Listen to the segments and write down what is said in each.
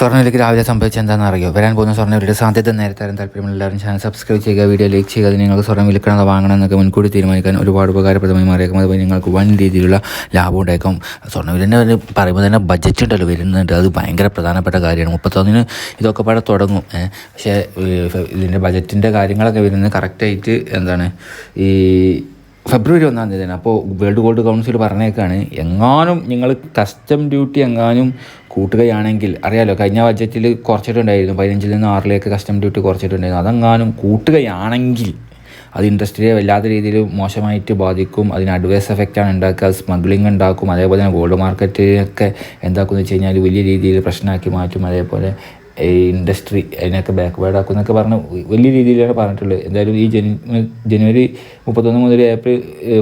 സ്വർണവിലയ്ക്ക് രാവിലെ സംഭവിച്ചത് എന്താണെന്ന് അറിയോ? വരാൻ പോകുന്ന സ്വർണവിലയുടെ സാധ്യത നേരത്തെ അറിയാൻ താല്പര്യമുള്ള എല്ലാവരും ചാനൽ സബ്സ്ക്രൈബ് ചെയ്യുക വീഡിയോ ലൈക്ക് ചെയ്യുക. നിങ്ങൾക്ക് സ്വർണം വിൽക്കണത് വാങ്ങണം എന്നൊക്കെ മുൻകൂട്ടി തീരുമാനിക്കാൻ ഒരുപാട് ഉപകാരപ്രദമായി മാറിയേക്കും. അതുപോലെ നിങ്ങൾക്ക് വൻ രീതിയിലുള്ള ലാഭം ഉണ്ടായേക്കും. സ്വർണവിലിന്റെ ഒരു പറയുമ്പോൾ തന്നെ ബഡ്ജറ്റ് ഉണ്ടല്ലോ വരുന്നുണ്ട്. അത് ഭയങ്കര പ്രധാനപ്പെട്ട കാര്യമാണ്. മുപ്പത്തൊന്നിന് ഇതൊക്കെ പാടെ തുടങ്ങും. പക്ഷേ ഇതിന്റെ ബജറ്റിന്റെ കാര്യങ്ങളൊക്കെ വരുന്നത് കറക്റ്റായിട്ട് എന്താണ് ഈ ഫെബ്രുവരി ഒന്നാം തീയതിയാണ്. അപ്പോൾ വേൾഡ് ഗോൾഡ് കൗൺസിൽ പറഞ്ഞേക്കാണ് എങ്ങാനും നിങ്ങൾ കസ്റ്റം ഡ്യൂട്ടി എങ്ങാനും കൂട്ടുകയാണെങ്കിൽ അറിയാലോ കഴിഞ്ഞ ബഡ്ജറ്റിൽ കുറച്ചിട്ടുണ്ടായിരുന്നു. പതിനഞ്ചിൽ നിന്ന് ആറിലേക്ക് കസ്റ്റം ഡ്യൂട്ടി കുറച്ചിട്ടുണ്ടായിരുന്നു. അതെങ്ങാനും കൂട്ടുകയാണെങ്കിൽ അത് ഇൻഡസ്ട്രിയെ വല്ലാത്ത രീതിയിൽ മോശമായിട്ട് ബാധിക്കും. അതിന് അഡ്വേഴ്സ് എഫക്റ്റാണ് ഉണ്ടാക്കുക. സ്മഗ്ലിംഗ് ഉണ്ടാക്കും. അതേപോലെ തന്നെ ഗോൾഡ് മാർക്കറ്റിനൊക്കെ എന്താക്കുമെന്ന് വെച്ച് കഴിഞ്ഞാൽ വലിയ രീതിയിൽ പ്രശ്നമാക്കി മാറ്റും. അതേപോലെ ഇൻഡസ്ട്രി അതിനൊക്കെ ബാക്ക്വേർഡ് ആക്കും എന്നൊക്കെ പറഞ്ഞ് വലിയ രീതിയിലാണ് പറഞ്ഞിട്ടുള്ളത്. എന്തായാലും ഈ ജനു ജനുവരി മുപ്പത്തൊന്ന് മുതൽ ഏപ്രിൽ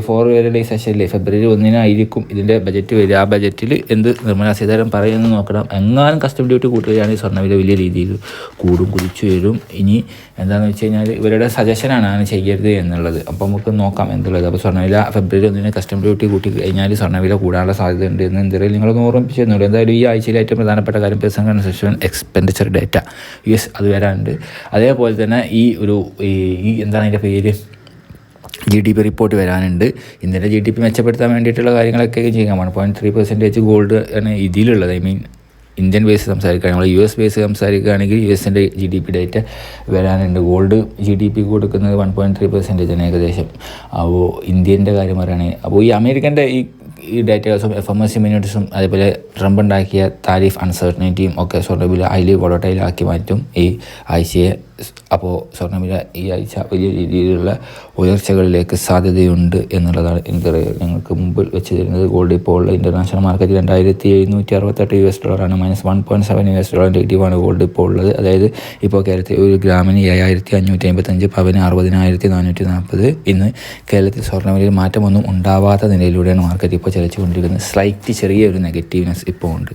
ഫോർ വരെയുള്ള ഈ സെഷനിൽ ഫെബ്രുവരി ഒന്നിനായിരിക്കും ഇതിന്റെ ബജറ്റ് വരിക. ആ ബജറ്റിൽ എന്ത് നിർമ്മലാ സീതാരാമൻ പറയുമെന്ന് നോക്കണം. എങ്ങാനും കസ്റ്റം ഡ്യൂട്ടി കൂട്ടുകയാണെങ്കിൽ സ്വർണവില വലിയ രീതിയിൽ കൂടും കുതിച്ചു വരും. ഇനി എന്താണെന്ന് വെച്ച് കഴിഞ്ഞാൽ ഇവരുടെ സജഷനാണ് അങ്ങനെ ചെയ്യരുത് എന്നുള്ളത്. അപ്പോൾ നമുക്ക് നോക്കാം എന്തുള്ളത്. അപ്പോൾ സ്വർണവില ഫെബ്രുവരി ഒന്നിന് കസ്റ്റം ഡ്യൂട്ടി കൂട്ടി കഴിഞ്ഞാൽ സ്വർണവില കൂടാനുള്ള സാധ്യത ഉണ്ട് എന്ന് എന്തായാലും നിങ്ങളൊന്ന് ഓർമ്മിപ്പിച്ചു തന്നുള്ളൂ എന്തായാലും ഈ ആഴ്ചയിൽ ഏറ്റവും പ്രധാനപ്പെട്ട കാര്യം personal consumption expenditure data U S അത് വരാനുണ്ട്. അതേപോലെ തന്നെ ഈ ഒരു ഈ എന്താണ് അതിന്റെ പേര്? ജി ഡി പി റിപ്പോർട്ട് വരാനുണ്ട്. ഇന്നലെ ജി ഡി പി മെച്ചപ്പെടുത്താൻ വേണ്ടിയിട്ടുള്ള കാര്യങ്ങളൊക്കെ ചെയ്യാൻ one point three percentage gold ആണ് ഇതിലുള്ളത്. ഐ മീൻ ഇന്ത്യൻ ബേസ് സംസാരിക്കുകയാണെങ്കിൽ യു എസ് ബേസ് സംസാരിക്കുകയാണെങ്കിൽ യു എസിന്റെ ജി ഡി പി ഡേറ്റ വരാനുണ്ട്. ഗോൾഡ് ജി ഡി പി കൊടുക്കുന്നത് വൺ പോയിന്റ് ത്രീ പെർസെന്റേജാണ് ഏകദേശം. അപ്പോൾ ഇന്ത്യന്റെ കാര്യം പറയുകയാണെങ്കിൽ അപ്പോൾ ഈ അമേരിക്കന്റെ ഈ ഈ ഡേറ്റകളും എഫ് എം എസ് സി മിനിറ്റ്സും അതേപോലെ ട്രംപ് ഉണ്ടാക്കിയ താരിഫ് അൺസർട്ടനിറ്റിയും ഒക്കെ സ്വർണവില ഹൈലി വോളട്ടൈലാക്കി മാറ്റും ഈ ആഴ്ചയെ അപ്പോൾ സ്വർണവില ഈ ആഴ്ച വലിയ രീതിയിലുള്ള ഉയർച്ചകളിലേക്ക് സാധ്യതയുണ്ട് എന്നുള്ളതാണ് എനിക്കറിയാം ഞങ്ങൾക്ക് മുമ്പിൽ വെച്ച് തരുന്നത് ഗോൾഡ് ഇപ്പോൾ ഉള്ള ഇന്റർനാഷണൽ മാർക്കറ്റ് രണ്ടായിരത്തി എഴുന്നൂറ്റി അറുപത്തെട്ട് യു എസ് ഡോളറാണ് minus one point seven U S dollar നെഗറ്റീവാണ് ഗോൾഡ് ഇപ്പോൾ ഉള്ളത്. അതായത് ഇപ്പോൾ കേരളത്തിൽ ഒരു ഗ്രാമിന് ഏഴായിരത്തി അഞ്ഞൂറ്റി അമ്പത്തഞ്ച് പവന് അറുപതിനായിരത്തി നാനൂറ്റി നാൽപ്പത് ഇന്ന് കേരളത്തിൽ സ്വർണവിലയിൽ മാറ്റമൊന്നും ഉണ്ടാവാത്ത നിലയിലൂടെയാണ് മാർക്കറ്റ് ഇപ്പോൾ ചലിച്ചുകൊണ്ടിരിക്കുന്നത്. സ്ലൈറ്റ് ചെറിയൊരു നെഗറ്റീവ്നെസ് ഇപ്പോൾ ഉണ്ട്.